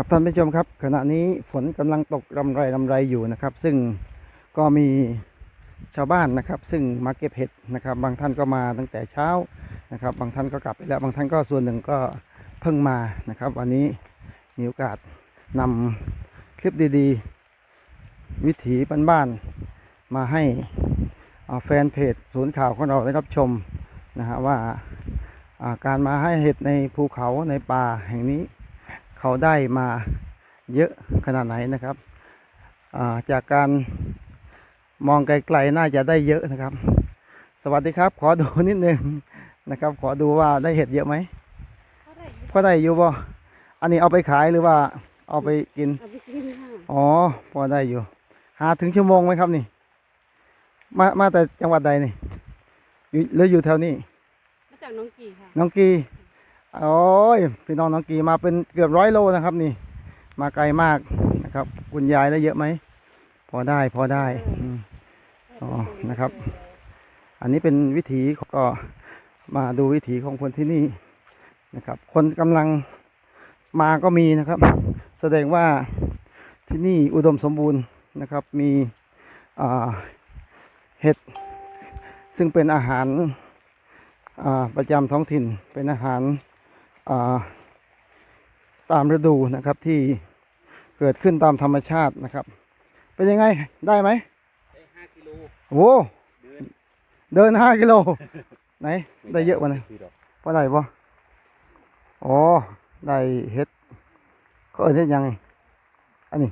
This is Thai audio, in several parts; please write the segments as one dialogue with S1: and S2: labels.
S1: ครับท่านผู้ชมครับ ขณะนี้ฝนกำลังตกรำไรรำไรอยู่นะครับ ซึ่งก็มีชาวบ้านนะครับ ซึ่งมาเก็บเห็ดนะครับ บางท่านก็มาตั้งแต่เช้านะครับ บางท่านก็กลับไปแล้วบางท่านก็ส่วนหนึ่งก็เพิ่งมานะครับ วันนี้มีโอกาสนำคลิปดีๆ วิถีบ้านๆมาให้แฟนเพจศูนย์ข่าวของเราได้รับชมนะฮะว่าการมาให้เห็ดในภูเขาในป่าแห่งนี้ เขาได้มาเยอะขนาดไหนนะครับอ่าจากการมองไกลๆน่าจะได้เยอะนะครับ สวัสดีครับ ขอดูนิดนึงนะครับ ขอดูว่าได้เห็ดเยอะไหมพอได้อยู่บ่อันนี้เอาไปขายหรือว่า เอาไปกิน
S2: เอาไปกินค่ะ
S1: อ๋อพอได้อยู่หาถึงชั่วโมงไหมครับนี่ มามาแต่จังหวัดใดนี่อยู่หรืออยู่แถวนี้
S2: มาจากน้องกี่ค่ะ
S1: น้องกี โอ้ยพี่น้องน้องกีมาเป็นเกือบร้อยโลนะครับ นี่ มาไกลมากนะครับ คุณยายได้เยอะไหมพอได้พอได้อืมอ๋อนะครับ อันนี้เป็นวิถีก็มาดูวิถีของคนที่นี่นะครับ คนกำลังมาก็มีนะครับ แสดงว่าที่นี่อุดมสมบูรณ์นะครับ มีอ่าเห็ดซึ่งเป็นอาหารอ่าประจำท้องถิ่นเป็นอาหารอ่า ตามฤดูนะครับที่เกิดขึ้นตามธรรมชาตินะครับ เป็นยังไงได้ไหม
S3: ได้ห้ากิโล
S1: โอ้
S3: เดิน
S1: เดินห้ากิโลไหนได้เยอะกว่านะ
S3: คือดอก
S1: พอได้ปะอ๋อได้เห็ดเขาเอิ้นเห็ดหยังไงอันนี้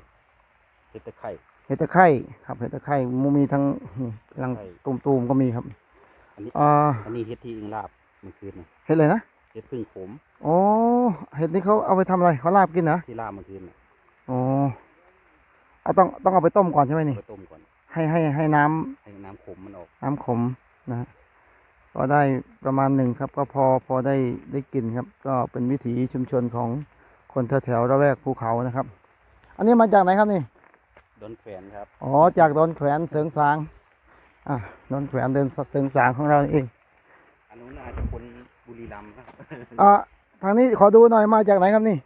S3: เห็ดตะไคร่
S1: เห็ดตะไคร่ครับเห็ดตะไคร่มูมีทั้งนี่กำลัง
S3: ไข่
S1: ตูมๆก็มีครับ
S3: อันนี้
S1: อ่า
S3: อันนี้เห็ดที่อิงลาบเมื่อคืนนะ
S1: เห็ดอะไรนะ
S3: เห็ดพึ่งขม
S1: อ๋อเห็ดนี้เขาเอาไปทำอะไรเขาลาบกินนะ
S3: ที่ลาบเมื่อคืนน่ะ
S1: อ๋อเอาต้องต้องเอาไปต้มก่อนใช่ไหมนี่
S3: ไปต้มก่อน
S1: ให้ให้ให้น้ำ
S3: ให้น้ำขมมันออก
S1: น้ำขมนะฮะก็ได้ประมาณหนึ่งครับ ก็พอพอได้ได้กินครับ ก็เป็นวิถีชุมชนของคนแถวๆระแวกภูเขานะครับ อันนี้มาจากไหนครับนี่
S3: ดอนแขวนครับ
S1: อ๋อจากดอนแขวนเสริงสาง อะดอนแขวนเดินเสริงสางของเราเอง
S3: อันนู้นอาจจะคนบุรีรัมย์ครับ
S1: อะ ทางนี้ขอดูหน่อยมาจากไหนครับนี่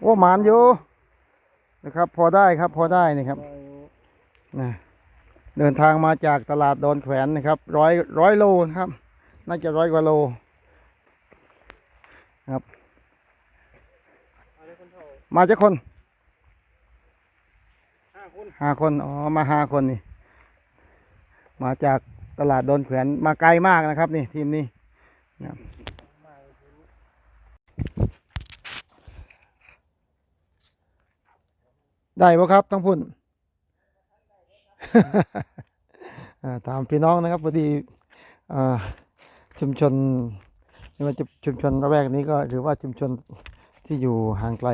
S1: โอ้หมานอยู่นะครับ พอได้ครับพอได้นี่ครับนะเดินทางมาจากตลาดดอนแขวนนะครับร้อยร้อยโลนะครับ น่าจะร้อยกว่าโลครับ มาจากคน
S3: ห้าคน
S1: ห้าคนอ๋อมาห้าคนนี่ มาจากตลาดดอนแขวนมาไกลมากนะครับ นี่ทีมนี้ นะได้ปะครับทั้งพุ่นอ่าถามพี่น้องนะครับพอดีอชุมชนไม่ว่าจะชุมชนระแวกนี้ก็หรือว่าชุมชนที่อยู่ห่างไกล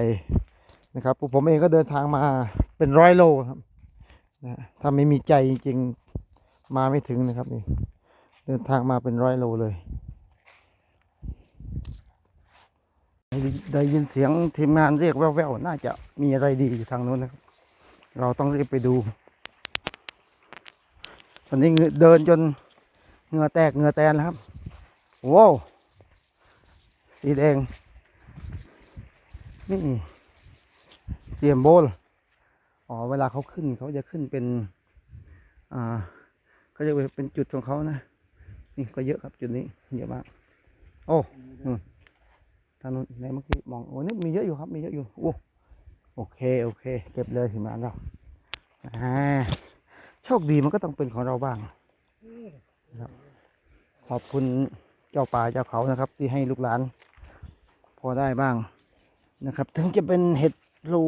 S1: นะครับผมเองก็เดินทางมาเป็นร้อยโลครับนะถ้าไม่มีใจจริงๆมาไม่ถึงนะครับนี่เดินทางมาเป็นร้อยโลเลย ได้ยินเสียงทีมงานเรียกแว่วๆ น่าจะมีอะไรดีอยู่ทางโน้นนะครับ เราต้องรีบไปดู ตอนนี้เดินจนเหงื่อแตกเหงื่อแตนแล้วครับว้าวสีแดง นี่เตรียมโบลอ๋อ เวลาเขาขึ้นเขาจะขึ้นเป็น อ่าเขาจะเป็นจุดของเขานะ นี่ก็เยอะครับจุดนี้เยอะมาก โอ้ ทางนู้นไหนเมื่อกี้มองโอ้นี่มีเยอะอยู่ครับมีเยอะอยู่โอ้โอเคโอเค เก็บเลยถึงมาเราอ่าโชคดีมันก็ต้องเป็นของเราบ้างนะครับขอบคุณเจ้าป่าเจ้าเขานะครับ ที่ให้ลูกหลาน พอได้บ้างนะครับ ถึงจะเป็นเห็ดรู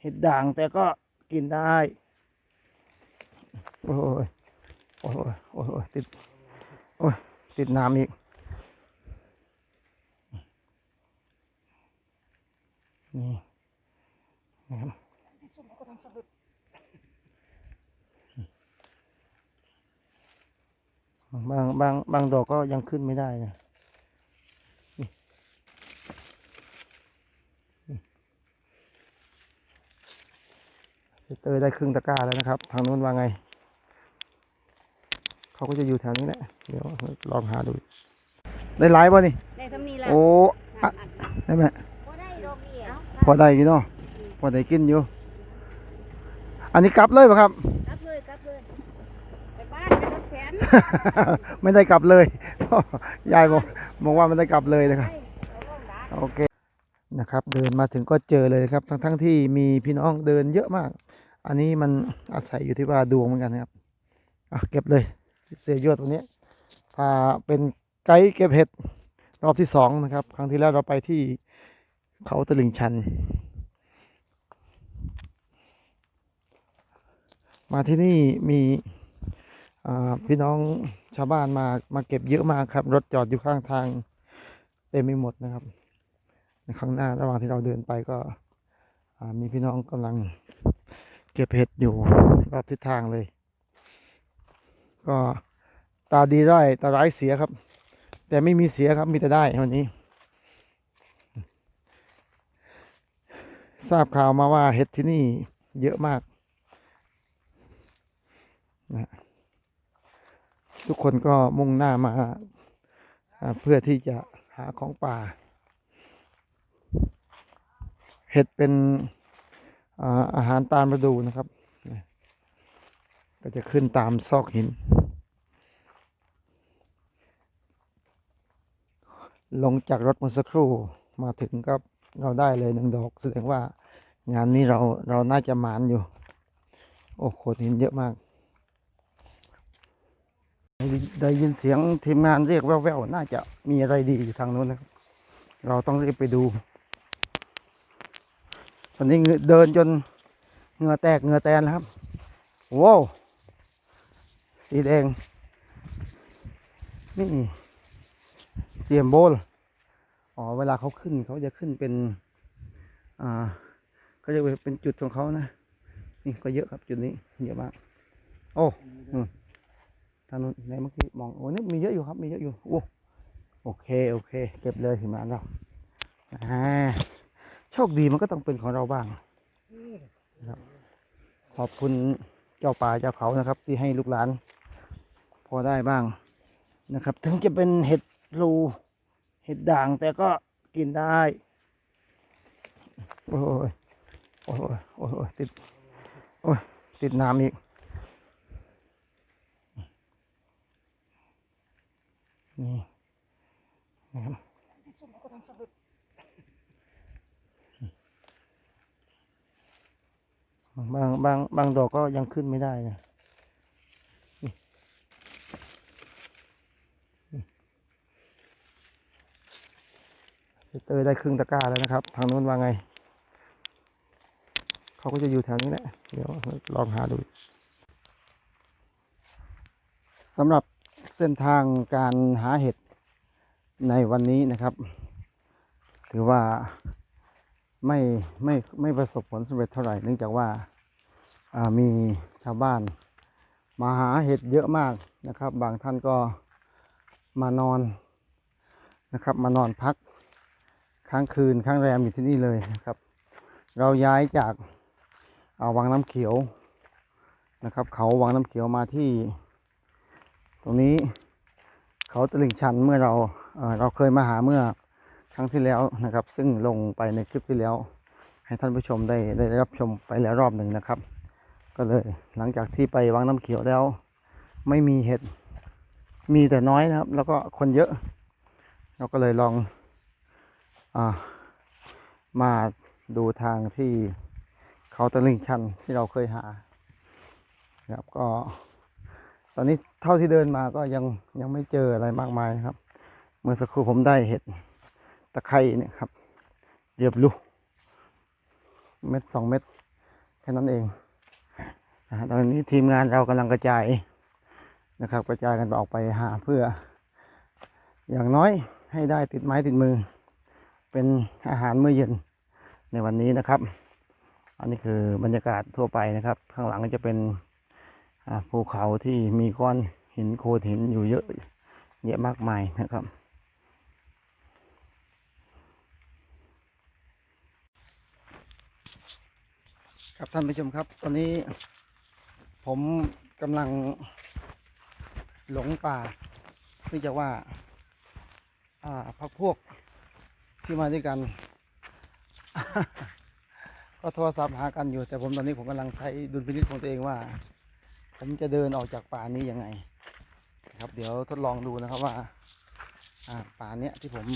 S1: เห็ดด่างแต่ก็กินได้ โอ้ยโอ้ยโอ้ยติด โอ้ยติดน้ำอีก นี่นะครับบางบางบางดอกก็ยังขึ้นไม่ได้นะนี่นี่เตอร์ได้ครึ่งตะกร้าแล้วนะครับ ทางนู้นว่าไง เขาก็จะอยู่แถวนี้แหละ เดี๋ยวลองหาดู ได้หลายป่ะนี่
S2: ได้ทำนี้ละ
S1: โอ้
S2: น
S1: อะได้ไหม พอได้กินเนาะพอได้กินอยู่ อันนี้กลับเลยป่ะครับ
S4: กลับเลยกลับเลย
S2: ไปบ้านไปรถแขน
S1: ไม่ได้กลับเลยยายบอกบอกว่าไม่ได้กลับเลยนะครับ
S4: ไปเอาลงดา
S1: โอเคนะครับ เดินมาถึงก็เจอเลยครับ ทั้งทั้งที่มีพี่น้องเดินเยอะมาก อันนี้มันอาศัยอยู่ที่ว่าดวงเหมือนกันนะครับอะเก็บเลยเสียยอดตัวนี้พาเป็นไกด์เก็บเห็ดรอบที่สองนะครับ ครั้งที่แล้วเราไปที่ เขาตลิ่งชัน มาที่นี่มีพี่น้องชาวบ้านมามาเก็บเยอะมากครับ รถจอดอยู่ข้างทางเต็มไปหมดนะครับในข้างหน้าระหว่างที่เราเดินไปก็มีพี่น้องกำลังเก็บเห็ดอยู่รอบทิศทางเลย ก็ตาดีได้ตาร้ายเสียครับ แต่ไม่มีเสียครับมีแต่ได้วันนี้ ทราบข่าวมาว่าเห็ดที่นี่เยอะมากนะทุกคนก็มุ่งหน้ามาเพื่อที่จะหาของป่า เห็ดเป็นอาอาหารตามฤดูนะครับ ก็จะขึ้นตามซอกหิน ลงจากรถเมื่อสักครู่มาถึงก็ เราได้เลยหนึ่งดอกแสดงว่างานนี้เราเราน่าจะหมานอยู่ โอ้โขดหินเยอะมาก ได้ยินเสียงทีมงานเรียกแว่วๆน่าจะมีอะไรดีอยู่ทางโน้นนะครับ เราต้องรีบไปดูตอนนี้เหงื่อเดินจนเหงื่อแตกเหงื่อแตนแล้วครับว้าวสีแดงนี่เตรียมโบล อ๋อเวลาเขาขึ้นเขาจะขึ้นเป็น อ่าเขาจะเป็นจุดของเขานะนี่ก็เยอะครับจุดนี้เยอะมากโอ้อืมทางนู้นไหนเมื่อกี้มองโอ้นี่มีเยอะอยู่ครับมีเยอะอยู่โอ้โอเคโอเค เก็บเลยถึงมาเราอ่าโชคดีมันก็ต้องเป็นของเราบ้างครับขอบคุณเจ้าป่าเจ้าเขานะครับ ที่ให้ลูกหลาน พอได้บ้างนะครับ ถึงจะเป็นเห็ดรู ห็ดด่างแต่ก็กินได้โอ้ยโอ้ยโอ้ยโอ้ยติด โอ้ยติดน้ำอีก นี่นะครับบางบางบางดอกก็ยังขึ้นไม่ได้นะ เตยได้ครึ่งตะกร้าแล้วนะครับ ทางโน้นว่าไง เขาก็จะอยู่แถวนี้แหละ เดี๋ยวลองหาดูสำหรับเส้นทางการหาเห็ดในวันนี้นะครับ ถือว่าไม่ไม่ไม่ประสบผลสำเร็จเท่าไหร่ เนื่องจากว่าอ่ามีชาวบ้าน มาหาเห็ดเยอะมากนะครับ บางท่านก็มานอนนะครับ มานอนพัก ค้างคืนค้างแรมอยู่ที่นี่เลยนะครับ เราย้ายจากอาวังน้ำเขียวนะครับ เขาวังน้ำเขียวมาที่ ตรงนี้เขาตลิ่งชันเมื่อเราเเราเคยมาหาเมื่อครั้งที่แล้วนะครับ ซึ่งลงไปในคลิปที่แล้ว ให้ท่านผู้ชมได้ได้รับชมไปแล้วรอบหนึ่งนะครับ ก็เลยหลังจากที่ไปวังน้ำเขียวแล้ว ไม่มีเห็ดมีแต่น้อยนะครับ แล้วก็คนเยอะ เราก็เลยลอง มาดูทางที่เขาตะลิงชันที่เราเคยหาครับก็ ตอนนี้เท่าที่เดินมาก็ยังยังไม่เจออะไรมากมายครับ เมื่อสักครู่ผมได้เห็ดตะไคร่เนี่ยครับเรียบลูเม็ดสองเม็ดแค่นั้นเองตอนนี้ทีมงานเรากำลังกระจายนะครับ กระจายกันออกไปหาเพื่อ อย่างน้อยให้ได้ติดไม้ติดมือ เป็นอาหารมื้อเย็นในวันนี้นะครับ อันนี้คือบรรยากาศทั่วไปนะครับ ข้างหลังก็จะเป็นภูเขาที่มีก้อนหินโขดหินอยู่เยอะเยอะมากมายนะครับ ครับท่านผู้ชมครับ ตอนนี้ผมกำลังหลงป่าเนื่องจากว่าอ่าพักพวก ที่มาด้วยกัน ก็โทรศัพท์หากันอยู่ แต่ผมตอนนี้ผมกำลังใช้ดุลพินิจของตัวเองว่า ผมจะเดินออกจากป่านี้ยังไงครับ เดี๋ยวทดลองดูนะครับว่าป่าเนี้ยที่ผม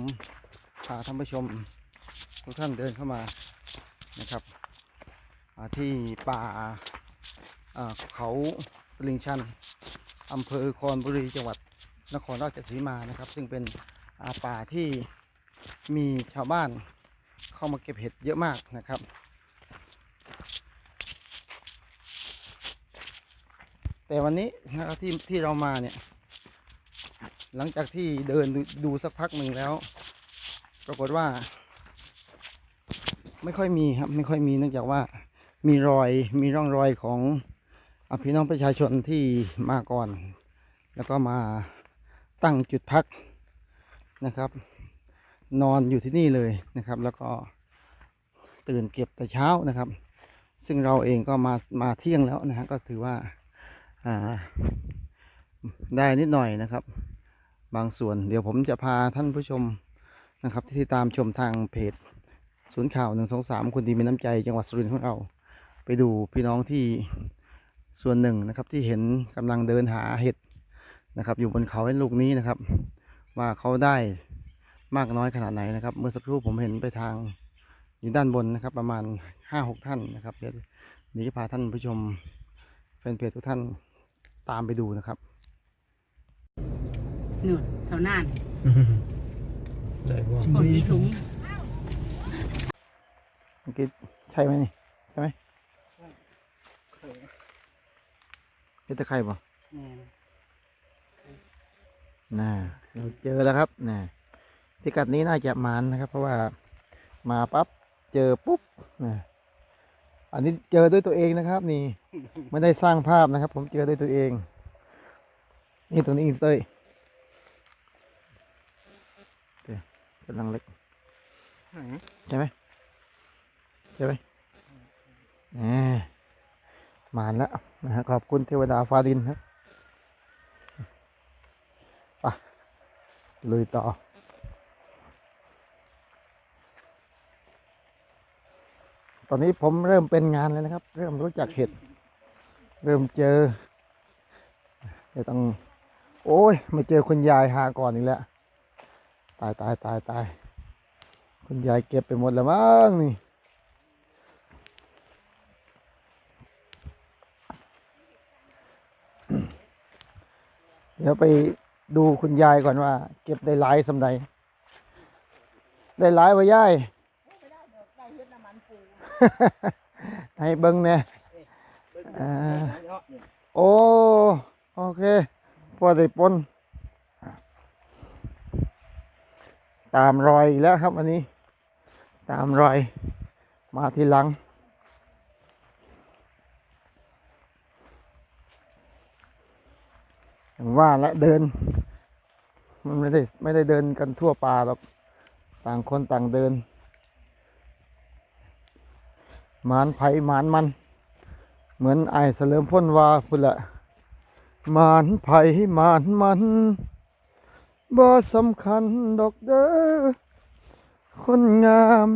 S1: พาท่านผู้ชมทุกท่านเดินเข้ามานะครับที่ป่าเขาตลิงชันอำเภอคอนบุรีจังหวัดนครราชสีมานะครับ ซึ่งเป็นป่าที่ มีชาวบ้านเข้ามาเก็บเห็ดเยอะมากนะครับ แต่วันนี้นะครับที่ที่เรามาเนี่ย หลังจากที่เดินดูดูสักพักหนึ่งแล้วปรากฏว่า ไม่ค่อยมีครับ ไม่ค่อยมีเนื่องจากว่ามีรอยมีร่องรอยของอพี่น้องประชาชนที่มาก่อน แล้วก็มาตั้งจุดพักนะครับ นอนอยู่ที่นี่เลยนะครับ แล้วก็ตื่นเก็บแต่เช้านะครับ ซึ่งเราเองก็มามาเที่ยงแล้วนะฮะก็ถือว่าได้นิดหน่อยนะครับ บางส่วนเดี๋ยวผมจะพาท่านผู้ชมนะครับ ที่ตามชมทางเพจศูนย์ข่าวหนึ่งสองสามคนดีมีน้ำใจจังหวัดสุรินทร์ของเรา ไปดูพี่น้องที่ส่วนหนึ่งนะครับที่เห็นกำลังเดินหาเห็ดนะครับ อยู่บนเขาให้ลูกนี้นะครับ ว่าเขาได้ มากน้อยขนาดไหนนะครับ เมื่อสักครู่ผมเห็นไปทางอยู่ด้านบนนะครับ ประมาณห้าหกท่านนะครับเดี๋ยวเดี๋ยวจะพาท่านผู้ชมแฟนเพจทุกท่านตามไปดูนะครับ
S2: หนุนเท่านั้น
S1: ได้บ่
S2: คนมีถุง
S1: เมื่อกี้ใช่ไหมนี่ใช่ไหมเจอตะไคร่บ่น่าเราเจอแล้วครับน่ะ พิกัดนี้น่าจะมานนะครับ เพราะว่ามาปั๊บเจอปุ๊บนะอันนี้เจอด้วยตัวเองนะครับ นี่ไม่ได้สร้างภาพนะครับ ผมเจอด้วยตัวเอง นี่ตัวนี้อีกเต้ยเดี๋ยวกำลังเล็กใช่ไหมใช่ไหมแหมมาแล้วนะฮะขอบคุณเทวดาฟ้าดินครับ ไปลุยต่อ ตอนนี้ผมเริ่มเป็นงานเลยนะครับ เริ่มรู้จักเห็ด เริ่มเจอเดี๋ยวต้อง โอ้ยม่เจอคุณยายหาก่อนอีกแล้ว ตายตายตายตายคุณยายเก็บไปหมดแล้วมั้งนี่เดี๋ยวไปดูคุณยายก่อนว่า เก็บได้หลายสำใดได้หลายวะยาย ให้เบิ้งเนี่ยอ่าโอ้โอเคพอได้ปนตามรอยอีกแล้วครับอันนี้ ตามรอยมาทีหลังอย่างว่าและเดิน มันไม่ได้ไม่ได้เดินกันทั่วป่าหรอก ต่างคนต่างเดิน หมานไผ่หมานมัน เหมือนไอ้เสลิมพ่นวาพุ่นละหมานไผ่หมานมันบ่สำคัญดอกเด้อคนงาม